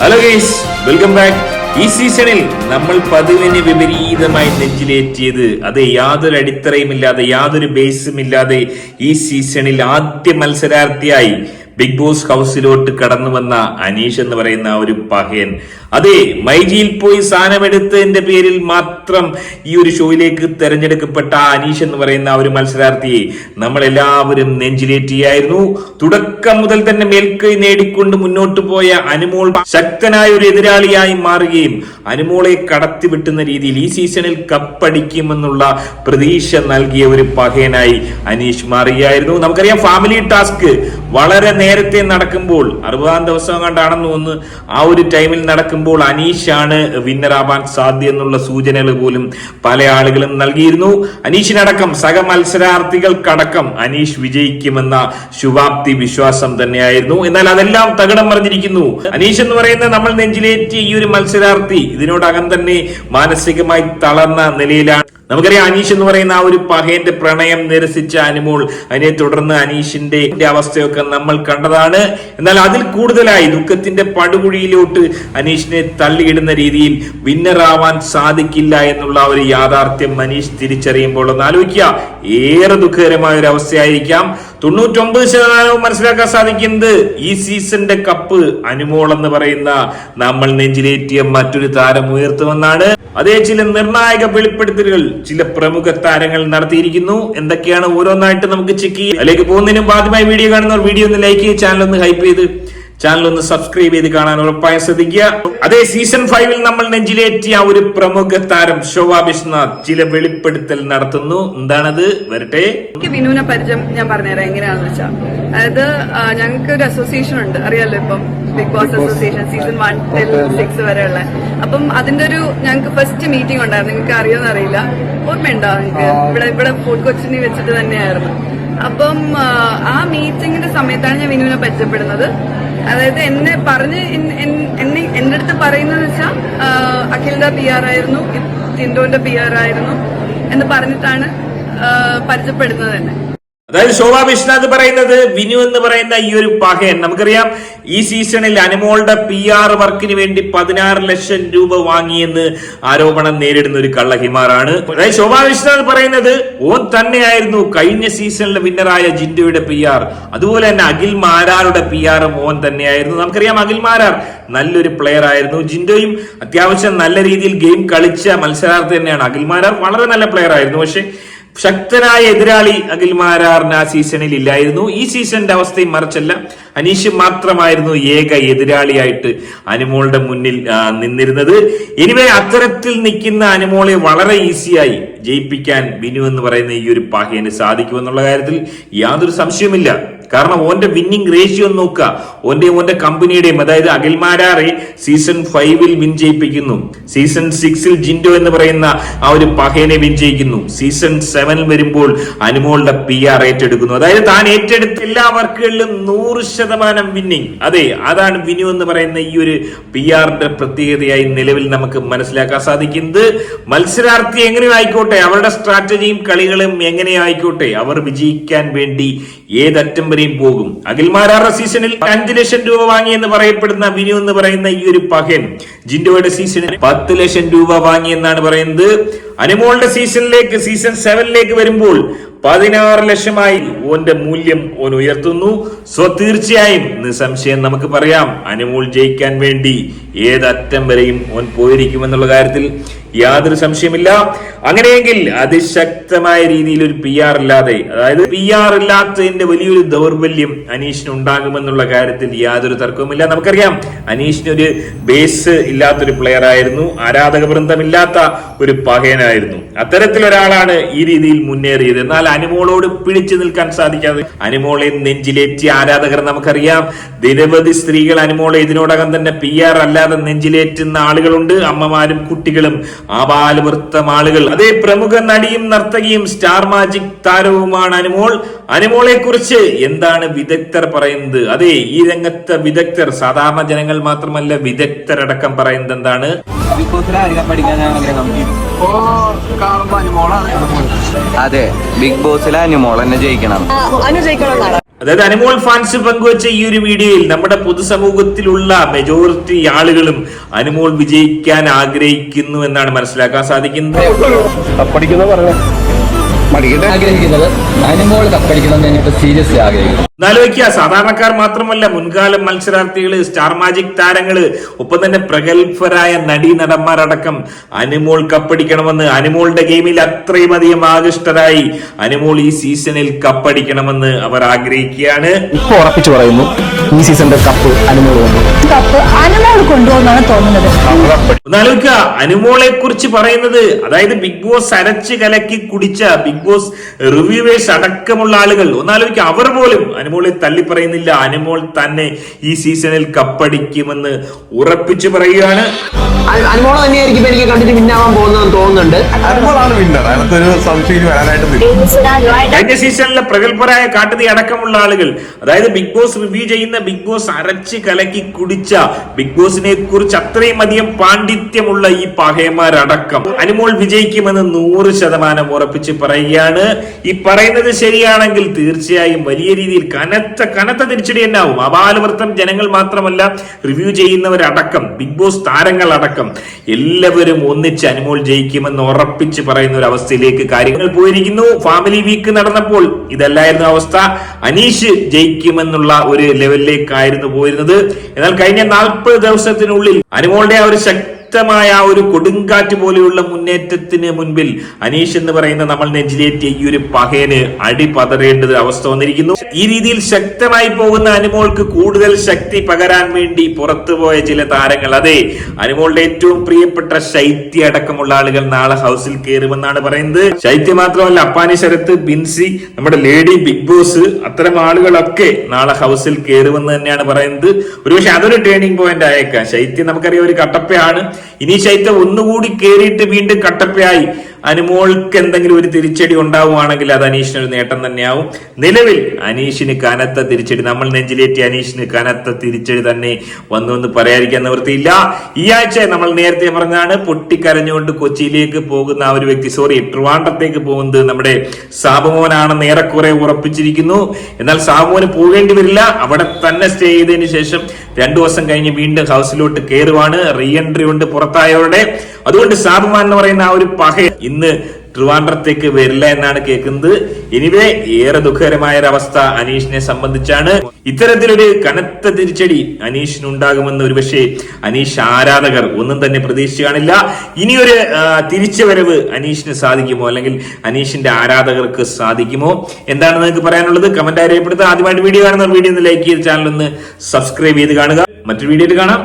Hello guys welcome back ഈ സീസണിൽ നമ്മൾ പതിവിന് വിപരീതമായി നെഞ്ചിലേറ്റിയത്. അത് യാതൊരു അടിത്തറയും ഇല്ലാതെ യാതൊരു ബേസും ഇല്ലാതെ ഈ സീസണിൽ ആദ്യ മത്സരാർത്ഥിയായി ബിഗ് ബോസ് ഹൗസിലോട്ട് കടന്നു വന്ന അനീഷ് എന്ന് പറയുന്ന ഒരു പഹയൻ. അതെ മൈജിയിൽ പോയി സ്ഥാനമെടുത്തതിന്റെ പേരിൽ മാത്രം ഈ ഒരു ഷോയിലേക്ക് തെരഞ്ഞെടുക്കപ്പെട്ട അനീഷ് എന്ന് പറയുന്ന ഒരു മത്സരാർത്ഥിയെ നമ്മൾ എല്ലാവരും നെഞ്ചിലേറ്റിയായിരുന്നു. തുടക്കം മുതൽ തന്നെ മേൽക്കൈ നേടിക്കൊണ്ട് മുന്നോട്ട് പോയ അനുമോൾ ശക്തനായ ഒരു എതിരാളിയായി മാറുകയും അനുമോളെ കടത്തിവിട്ടുന്ന രീതിയിൽ ഈ സീസണിൽ കപ്പടിക്കുമെന്നുള്ള പ്രതീക്ഷ നൽകിയ ഒരു പഹയനായി അനീഷ് മാറുകയായിരുന്നു. നമുക്കറിയാം ഫാമിലി ടാസ്ക് വളരെ നേരത്തെ നടക്കുമ്പോൾ അറുപതാം ദിവസം കണ്ടാണെന്ന് തോന്നുന്നു ആ ഒരു ടൈമിൽ നടക്കുമ്പോൾ അനീഷാണ് വിന്നറാവാൻ സാധ്യത എന്നുള്ള സൂചനകൾ പോലും പല ആളുകളും നൽകിയിരുന്നു. അനീഷിനടക്കം സഹ മത്സരാർത്ഥികൾക്കടക്കം അനീഷ് വിജയിക്കുമെന്ന ശുഭാപ്തി വിശ്വാസം തന്നെയായിരുന്നു. എന്നാൽ അതെല്ലാം തകിടം മറിഞ്ഞിരിക്കുന്നു. അനീഷ് എന്ന് പറയുന്ന നമ്മൾ നെഞ്ചിലേറ്റിയ ഈ ഒരു മത്സരാർത്ഥി ഇതിനോടകം തന്നെ മാനസികമായി തളർന്ന നിലയിലാണ്. നമുക്കറിയാം അനീഷ് എന്ന് പറയുന്ന ആ ഒരു പഹേന്റെ പ്രണയം നിരസിച്ച അനുമോൾ അതിനെ തുടർന്ന് അനീഷിന്റെ അവസ്ഥയൊക്കെ നമ്മൾ കണ്ടതാണ്. എന്നാൽ അതിൽ കൂടുതലായി ദുഃഖത്തിന്റെ പടുകുഴിയിലോട്ട് അനീഷിനെ തള്ളിയിടുന്ന രീതിയിൽ വിന്നറാവാൻ സാധിക്കില്ല എന്നുള്ള ഒരു യാഥാർത്ഥ്യം മനീഷ് തിരിച്ചറിയുമ്പോൾ ഒന്ന് ആലോചിക്കുക. ഏറെ ദുഃഖകരമായ ഒരു അവസ്ഥയായിരിക്കാം തൊണ്ണൂറ്റൊമ്പത് ശതമാനവും മനസ്സിലാക്കാൻ സാധിക്കുന്നത് ഈ സീസണിന്റെ കപ്പ് അനുമോൾ എന്ന് പറയുന്ന നമ്മൾ നെഞ്ചിലേറ്റിയ മറ്റൊരു താരം ഉയർത്തുമെന്നാണ്. അതേ ചില നിർണായക വെളിപ്പെടുത്തലുകൾ ചില പ്രമുഖ താരങ്ങൾ നടത്തിയിരിക്കുന്നു. എന്തൊക്കെയാണ് ഓരോന്നായിട്ട് നമുക്ക് ചെക്ക് ചെയ്യാം. അല്ലെങ്കിൽ പോകുന്നതിനും ആദ്യമായി വീഡിയോ കാണുന്നവർ വീഡിയോ ഒന്ന് ലൈക്ക് ചെയ്ത് ചാനൽ ഒന്ന് ഹൈപ്പ് ചെയ്ത് ചാനൽ ഒന്ന് സബ്സ്ക്രൈബ് ചെയ്ത് കാണാൻ ഉറപ്പായും ശ്രദ്ധിക്കുക. അതേ സീസൺ ഫൈവിൽ നമ്മൾ നെഞ്ചിലേറ്റിയ ഒരു പ്രമുഖ താരം ശോഭാ ബിശ്വനാഥ് ചില വെളിപ്പെടുത്തൽ നടത്തുന്നു. എന്താണത്? വരട്ടെ. എനിക്ക് വിനുവിനെ പരിചയം ഞാൻ പറഞ്ഞുതരാം. എങ്ങനെയാണെന്ന് വെച്ചാൽ അതായത് ഞങ്ങൾക്ക് ഒരു അസോസിയേഷൻ ഉണ്ട്. അറിയാലോ ഇപ്പം Big Boss association season one till six വരെയുള്ള. അപ്പം അതിന്റെ ഒരു ഞങ്ങൾക്ക് ഫസ്റ്റ് മീറ്റിംഗ് ഉണ്ടായിരുന്നു. നിങ്ങൾക്ക് അറിയാമെന്ന് അറിയില്ല. ഓർമ്മയുണ്ടോ നിങ്ങൾക്ക്? ഇവിടെ ഇവിടെ ഫുഡ് കൊച്ചിനി വെച്ചിട്ട് തന്നെയായിരുന്നു. അപ്പം ആ, ആ മീറ്റിംഗിന്റെ സമയത്താണ് ഞാൻ വിനുവിനെ പരിചയപ്പെടുന്നത്. അതായത് എന്നെ പറഞ്ഞ് എന്നെ എന്റെ അടുത്ത് പറയുന്നത് വെച്ചാൽ അഖിലിന്റെ പി ആർ ആയിരുന്നു ടിൻഡോന്റെ പി ആർ ആയിരുന്നു എന്ന് പറഞ്ഞിട്ടാണ് പരിചയപ്പെടുന്നത് തന്നെ അതായത് ശോഭാ വിശ്വനാഥ് പറയുന്നത് വിനു എന്ന് പറയുന്ന ഈ ഒരു പകയൻ. നമുക്കറിയാം ഈ സീസണിൽ അനുമോളുടെ പി ആർ വർക്കിന് വേണ്ടി പതിനാറ് ലക്ഷം രൂപ വാങ്ങിയെന്ന് ആരോപണം നേരിടുന്ന ഒരു കള്ളഹിമാറാണ്. അതായത് ശോഭാ വിശ്വനാഥ് പറയുന്നത് ഓൻ തന്നെയായിരുന്നു കഴിഞ്ഞ സീസണിലെ വിന്നറായ ജിൻഡോയുടെ പി ആർ അതുപോലെ തന്നെ അഖിൽ മാരാറുടെ പി ആറും ഓൻ തന്നെയായിരുന്നു. നമുക്കറിയാം അഖിൽ മാരാർ നല്ലൊരു പ്ലെയർ ആയിരുന്നു. ജിൻഡോയും അത്യാവശ്യം നല്ല രീതിയിൽ ഗെയിം കളിച്ച മത്സരാർത്ഥി തന്നെയാണ്. അഖിൽ മാരാർ വളരെ നല്ല പ്ലെയർ ആയിരുന്നു. പക്ഷെ ശക്തനായ എതിരാളി അഖിൽ മാരാറിന് ആ സീസണിൽ ഇല്ലായിരുന്നു. ഈ സീസണിന്റെ അവസ്ഥയും മറിച്ചല്ല. അനീഷ് മാത്രമായിരുന്നു ഏക എതിരാളിയായിട്ട് അനുമോളുടെ മുന്നിൽ നിന്നിരുന്നത്. എനിവേ അത്തരത്തിൽ നിൽക്കുന്ന അനുമോളെ വളരെ ഈസിയായി ജയിപ്പിക്കാൻ ബിനു എന്ന് പറയുന്ന ഈ ഒരു പാഹ്യന് സാധിക്കുമെന്നുള്ള കാര്യത്തിൽ യാതൊരു സംശയവുമില്ല. കാരണം ഓന്റെ വിന്നിംഗ് റേഷ്യോ നോക്കുക. ഓന്റെ ഓന്റെ കമ്പനിയുടെയും അതായത് അഖിൽമാരാറെ സീസൺ ഫൈവിൽ വിൻ ജയിപ്പിക്കുന്നു. സീസൺ സിക്സിൽ ജിൻഡോ എന്ന് പറയുന്ന ആ ഒരു പഹേനെ വിൻ ചെയ്യിക്കുന്നു സീസൺ സെവനിൽ വരുമ്പോൾ അനുമോളുടെ പി ആർ ഏറ്റെടുക്കുന്നു. അതായത് താൻ ഏറ്റെടുത്ത എല്ലാ വർക്കുകളിലും നൂറ് ശതമാനം വിന്നിംഗ് അതെ അതാണ് വിനു എന്ന് പറയുന്ന ഈ ഒരു പി ആറിന്റെ പ്രത്യേകതയായി നിലവിൽ നമുക്ക് മനസ്സിലാക്കാൻ സാധിക്കുന്നത് മത്സരാർത്ഥി എങ്ങനെ ആയിക്കോട്ടെ അവരുടെ സ്ട്രാറ്റജിയും കളികളും എങ്ങനെ ആയിക്കോട്ടെ അവർ വിജയിക്കാൻ വേണ്ടി ഏതറ്റം വരെയും പോകും. അഖിൽമാരാറുടെ സീസണിൽ അഞ്ചു ലക്ഷം രൂപ വാങ്ങിയെന്ന് പറയപ്പെടുന്ന വിനു എന്ന് പറയുന്ന ഈ ഒരു പകൻ ജിൻഡോയുടെ സീസണിൽ പത്ത് ലക്ഷം രൂപ വാങ്ങി എന്നാണ് പറയുന്നത്. അനുമോളുടെ സീസണിലേക്ക് സീസൺ സെവനിലേക്ക് വരുമ്പോൾ പതിനാറ് ലക്ഷമായി ഓന്റെ മൂല്യം ഓൻ ഉയർത്തുന്നു. സോ തീർച്ചയായും നിസ്സംശയം നമുക്ക് പറയാം അനുമോൾ ജയിക്കാൻ വേണ്ടി ഏതറ്റം വരെയും ഓൻ പോയിരിക്കുമെന്നുള്ള കാര്യത്തിൽ യാതൊരു സംശയമില്ല. അങ്ങനെയെങ്കിൽ അതിശക്തമായ രീതിയിൽ ഒരു പി ആർ ഇല്ലാതെ അതായത് പി ആർ ഇല്ലാത്തതിന്റെ വലിയൊരു ദൗർബല്യം അനീഷിന് ഉണ്ടാകുമെന്നുള്ള കാര്യത്തിൽ യാതൊരു തർക്കവുമില്ല. നമുക്കറിയാം അനീഷിന് ഒരു ബേസ് ഇല്ലാത്തൊരു പ്ലെയർ ആയിരുന്നു. ആരാധക വൃന്ദമില്ലാത്ത ഒരു പകയനായിരുന്നു. അത്തരത്തിൽ ഒരാളാണ് ഈ രീതിയിൽ മുന്നേറിയത്. എന്നാൽ അനുമോളോട് പിടിച്ചു നിൽക്കാൻ സാധിക്കാതെ അനുമോളെ നെഞ്ചിലേറ്റി ആരാധകർ നമുക്കറിയാം. നിരവധി സ്ത്രീകൾ അനുമോളെ ഇതിനോടകം തന്നെ പി ആർ അല്ലാതെ നെഞ്ചിലേറ്റുന്ന ആളുകളുണ്ട്. അമ്മമാരും കുട്ടികളും ആപാലവൃത്തം ആളുകൾ. അതേ പ്രമുഖ നടിയും നർത്തകിയും സ്റ്റാർ മാജിക് താരവുമാണ് അനുമോൾ. അനുമോളെ കുറിച്ച് എന്താണ് വിദഗ്ധർ പറയുന്നത്? അതെ ഈ രംഗത്തെ വിദഗ്ധർ സാധാരണ ജനങ്ങൾ മാത്രമല്ല വിദഗ്ധരടക്കം പറയുന്നത് എന്താണ്? ബിഗ് ബോസിൽ ആയിരിക്കാം പഠിക്കാൻ ആഗ്രഹം അതെ ബിഗ് ബോസിൽ അനുമോൾ തന്നെ ജയിക്കണം. അനു ജയിക്കണമെന്നാണ് അതായത് അനുമോൾ ഫാൻസ് പങ്കുവച്ച ഈ ഒരു വീഡിയോയിൽ നമ്മുടെ പൊതുസമൂഹത്തിലുള്ള മെജോറിറ്റി ആളുകളും അനുമോൾ വിജയിക്കാൻ ആഗ്രഹിക്കുന്നു എന്നാണ് മനസ്സിലാക്കാൻ സാധിക്കുന്നത്. ആഗ്രഹിക്കുന്നത് അനുമോൾ കപ്പടിക്കണമെന്ന് ഞാനിപ്പോ സീരിയസ്ലി ആഗ്രഹിക്കുന്നു. എന്നാലോചിക്കുക സാധാരണക്കാർ മാത്രമല്ല മുൻകാല മത്സരാർത്ഥികൾ സ്റ്റാർ മാജിക് താരങ്ങൾ ഒപ്പം തന്നെ പ്രഗത്ഭരായ നടീ നടന്മാരടക്കം അനുമോൾ കപ്പടിക്കണമെന്ന് അനുമോളുടെ ഗെയിമിൽ അത്രയും അധികം ആകൃഷ്ടരായി അനുമോൾ ഈ സീസണിൽ കപ്പടിക്കണമെന്ന് അവർ ആഗ്രഹിക്കുകയാണ്. ഇപ്പൊ ഉറപ്പിച്ചു പറയുന്നു ഈ സീസണിന്റെ കപ്പ് അനുമോൾ കൊണ്ടു കപ്പ് അനുമോൾ കൊണ്ടുപോകുന്നാണ് തോന്നുന്നത്. ഒന്നാലോചിക്കുക അനുമോളെ കുറിച്ച് പറയുന്നത് അതായത് ബിഗ് ബോസ് അരച്ച് കലക്കി കുടിച്ച ബിഗ് ബോസ് റിവ്യൂവേഴ്സ് അടക്കമുള്ള ആളുകൾ. ഒന്നാലോചിക്കുക അവർ പോലും അനുമോളെ തള്ളി പറയുന്നില്ല. അനുമോൾ തന്നെ ഈ സീസണിൽ കപ്പടിക്കുമെന്ന് ഉറപ്പിച്ചു പറയുകയാണ്. അനുമോളം തന്നെയായിരിക്കും ഇപ്പൊ എനിക്ക് കണ്ടിട്ട് വിന്നാവാൻ പോകുന്നതെന്ന് തോന്നുന്നുണ്ട്. അനുമോളാണ് വിന്നർ അതിനകത്തൊരു സംശയം വരാനായിട്ട് കഴിഞ്ഞ സീസണിലെ പ്രഗത്ഭരായ കാട്ടുതീ അടക്കമുള്ള ആളുകൾ അതായത് ബിഗ് ബോസ് റിവ്യൂ ചെയ്യുന്ന ബിഗ് ബോസ് അരച്ച് കലക്കി കുടിച്ച ബിഗ് ബോസിനെ കുറിച്ച് അത്രയും അധികം പാണ്ഡിത്യമുള്ള ഈ പഹയന്മാരടക്കം അനുമോൾ വിജയിക്കുമെന്ന് നൂറ് ശതമാനം ഉറപ്പിച്ച് പറയുകയാണ്. ഈ പറയുന്നത് ശരിയാണെങ്കിൽ തീർച്ചയായും വലിയ രീതിയിൽ കനത്ത കനത്ത തിരിച്ചടി തന്നെ ആവും. അപാലവൃത്തം ജനങ്ങൾ മാത്രമല്ല റിവ്യൂ ചെയ്യുന്നവരടക്കം ബിഗ് ബോസ് താരങ്ങൾ അടക്കം എല്ലാവരും ഒന്നിച്ച് അനുമോൾ ജയിക്കുമെന്ന് ഉറപ്പിച്ച് പറയുന്ന ഒരു അവസ്ഥയിലേക്ക് കാര്യങ്ങൾ പോയിരിക്കുന്നു. ഫാമിലി വീക്ക് നടന്നപ്പോൾ ഇതല്ലായിരുന്നു അവസ്ഥ. അനീഷ് ജയിക്കുമെന്നുള്ള ഒരു ലെവലിലേക്കായിരുന്നു പോയിരുന്നത്. എന്നാൽ കഴിഞ്ഞ നാൽപ്പത് ദിവസത്തിനുള്ളിൽ അനുമോളുടെ ആ ഒരു ശക്തമായ ഒരു കൊടുങ്കാറ്റ് പോലെയുള്ള മുന്നേറ്റത്തിന് മുൻപിൽ അനീഷ് എന്ന് പറയുന്ന നമ്മൾ നെഞ്ചിലേറ്റിയ ഈ ഒരു പകയന് അടി പതറേണ്ടത് അവസ്ഥ വന്നിരിക്കുന്നു. ഈ രീതിയിൽ ശക്തമായി പോകുന്ന അനുമോൾക്ക് കൂടുതൽ ശക്തി പകരാൻ വേണ്ടി പുറത്തുപോയ ചില താരങ്ങൾ. അതെ അനുമോളുടെ ഏറ്റവും പ്രിയപ്പെട്ട ശൈത്യ അടക്കമുള്ള ആളുകൾ നാളെ ഹൗസിൽ കയറുമെന്നാണ് പറയുന്നത്. ശൈത്യ മാത്രമല്ല അപ്പാനി ശരത്ത് ബിൻസി നമ്മുടെ ലേഡി ബിഗ് ബോസ് അത്തരം ആളുകളൊക്കെ നാളെ ഹൗസിൽ കയറുമെന്ന് തന്നെയാണ് പറയുന്നത്. ഒരുപക്ഷെ അതൊരു ടേണിംഗ് പോയിന്റ് ആയേക്കാം. ശൈത്യം നമുക്കറിയാം ഒരു കട്ടപ്പയാണ്. ഇനി ശൈത്യം ഒന്നുകൂടി കയറിയിട്ട് വീണ്ടും കട്ടപ്പയായി. അനുമോൾക്ക് എന്തെങ്കിലും ഒരു തിരിച്ചടി ഉണ്ടാവുകയാണെങ്കിൽ അത് അനീഷിന് ഒരു നേട്ടം തന്നെയാവും. നിലവിൽ അനീഷിന് കനത്ത തിരിച്ചടി നമ്മൾ നെഞ്ചിലേറ്റി അനീഷിന് കനത്ത തിരിച്ചടി തന്നെ വന്നു എന്ന് പറയാതിരിക്കാൻ നിവൃത്തിയില്ല. ഈ ആഴ്ച നമ്മൾ നേരത്തെ പറഞ്ഞാണ് പൊട്ടിക്കരഞ്ഞുകൊണ്ട് കൊച്ചിയിലേക്ക് പോകുന്ന ആ ഒരു വ്യക്തി സോറി ട്രിവാൻഡ്രത്തേക്ക് പോകുന്നത് നമ്മുടെ സാബുമോനാണെന്ന് ഏറെക്കുറെ ഉറപ്പിച്ചിരിക്കുന്നു. എന്നാൽ സാബുമോന് പോകേണ്ടി വരില്ല. അവിടെ തന്നെ സ്റ്റേ ചെയ്തതിന് ശേഷം രണ്ടു ദിവസം കഴിഞ്ഞ് വീണ്ടും ഹൗസിലോട്ട് കയറുവാണ് റീ എൻട്രി ഉണ്ട് പുറത്തായവരുടെ. അതുകൊണ്ട് സാബുമാൻ എന്ന് പറയുന്ന ആ ഒരു പക ഇന്ന് ട്രിവാൻഡ്രത്തേക്ക് വരില്ല എന്നാണ് കേൾക്കുന്നത്. എനിവേ ഏറെ ദുഃഖകരമായ ഒരു അവസ്ഥ അനീഷിനെ സംബന്ധിച്ചാണ്. ഇത്തരത്തിലൊരു കനത്ത തിരിച്ചടി അനീഷിന് ഉണ്ടാകുമെന്ന് ഒരുപക്ഷെ അനീഷ് ആരാധകർ ഒന്നും തന്നെ പ്രതീക്ഷിച്ചു കാണില്ല. ഇനിയൊരു തിരിച്ചുവരവ് അനീഷിന് സാധിക്കുമോ? അല്ലെങ്കിൽ അനീഷിന്റെ ആരാധകർക്ക് സാധിക്കുമോ? എന്താണ് നിങ്ങൾക്ക് പറയാനുള്ളത്? കമന്റ് അറിയപ്പെടുത്തുക ആദ്യമായിട്ട് വീഡിയോ കാണുന്ന വീഡിയോ ഒന്ന് ലൈക്ക് ചെയ്ത് ചാനൽ ഒന്ന് സബ്സ്ക്രൈബ് ചെയ്ത് കാണുക. മറ്റൊരു വീഡിയോയിൽ കാണാം.